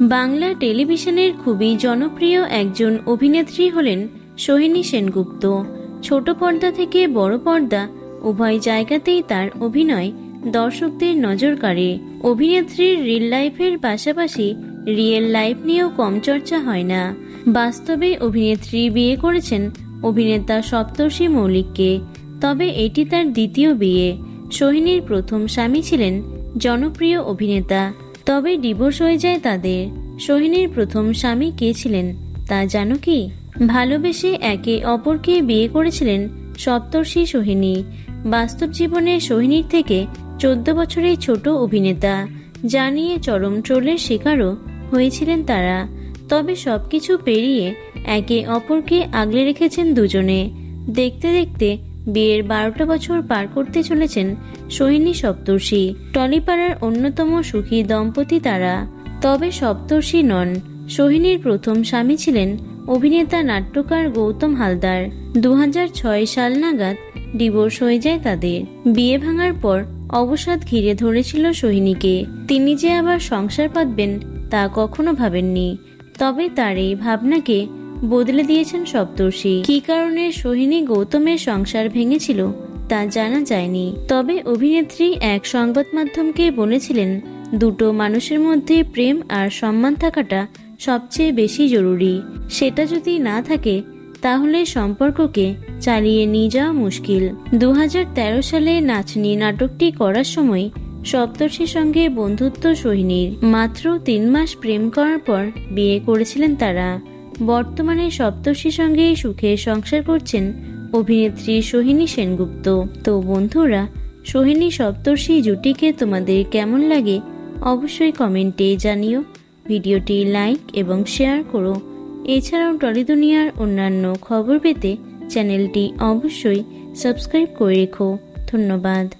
বাংলা টেলিভিশনের খুবই জনপ্রিয় একজন অভিনেত্রী হলেন সোহিনী সেনগুপ্ত। ছোট পর্দা থেকে বড় পর্দা, উভয় জায়গাতেই তার অভিনয় দর্শকদের নজর কাড়ে। অভিনেত্রীর রিল লাইফের পাশাপাশি রিয়েল লাইফ নিয়েও কম চর্চা হয় না। বাস্তবে অভিনেত্রী বিয়ে করেছেন অভিনেতা সপ্তর্ষি মৌলিককে। তবে এটি তার দ্বিতীয় বিয়ে। সোহিনীর প্রথম স্বামী ছিলেন জনপ্রিয় অভিনেতা। তবে ডিভোর্স হয়ে যায় তাদের। সোহিনীর প্রথম স্বামী কে ছিলেন তা জানো কি? ভালোবেসে একে অপরকে বিয়ে করেছিলেন সপ্তর্ষি সোহিনী। বাস্তব জীবনে সোহিনীর থেকে চোদ্দ বছরের ছোট অভিনেতা, জানিয়ে চরম ট্রোলের শিকারও হয়েছিলেন তারা। তবে সবকিছু পেরিয়ে একে অপরকে আগলে রেখেছেন দুজনে। দেখতে দেখতে বিয়ের বারোটা বছর পার করতে চলেছেন সোহিনী সপ্তর্ষি। টলিপাড়ার অন্যতম সুখী দম্পতি তারা। তবে সপ্তর্ষি নন সোহিনীর প্রথম স্বামী ছিলেন অভিনেতা নাট্যকার গৌতম হালদার। দু হাজার ছয় সাল নাগাদ ডিভোর্স হয়ে যায় তাদের। বিয়ে ভাঙার পর অবসাদ ঘিরে ধরেছিল সোহিনীকে তিনি যে আবার সংসার পাতবেন তা কখনো ভাবেননি। তবে তার এই ভাবনাকে বদলে দিয়েছেন সপ্তর্ষি। কী কারণে সোহিনী গৌতমের সংসার ভেঙেছিল তা জানা যায়নি। তবে অভিনেত্রী এক সংবাদ মাধ্যমকে বলেছিলেন, দুটো মানুষের মধ্যে প্রেম আর সম্মান থাকাটা সবচেয়ে বেশি জরুরি। সেটা যদি না থাকে, তাহলে সম্পর্ককে চালিয়ে নিয়ে যাওয়া মুশকিল। দু হাজার তেরো সালে নাচনি নাটকটি করার সময় সপ্তর্ষির সঙ্গে বন্ধুত্ব সোহিনীর। মাত্র তিন মাস প্রেম করার পর বিয়ে করেছিলেন তারা। বর্তমানে সপ্তর্ষির সঙ্গে সুখে সংসার করছেন অভিনেত্রী সোহিনী সেনগুপ্ত। তো বন্ধুরা, সোহিনী সপ্তর্ষি জুটিকে তোমাদের কেমন লাগে অবশ্যই কমেন্টে জানিও। ভিডিওটি লাইক এবং শেয়ার করো। এছাড়াও টলি দুনিয়ার অন্যান্য খবর পেতে চ্যানেলটি অবশ্যই সাবস্ক্রাইব করে রেখো। ধন্যবাদ।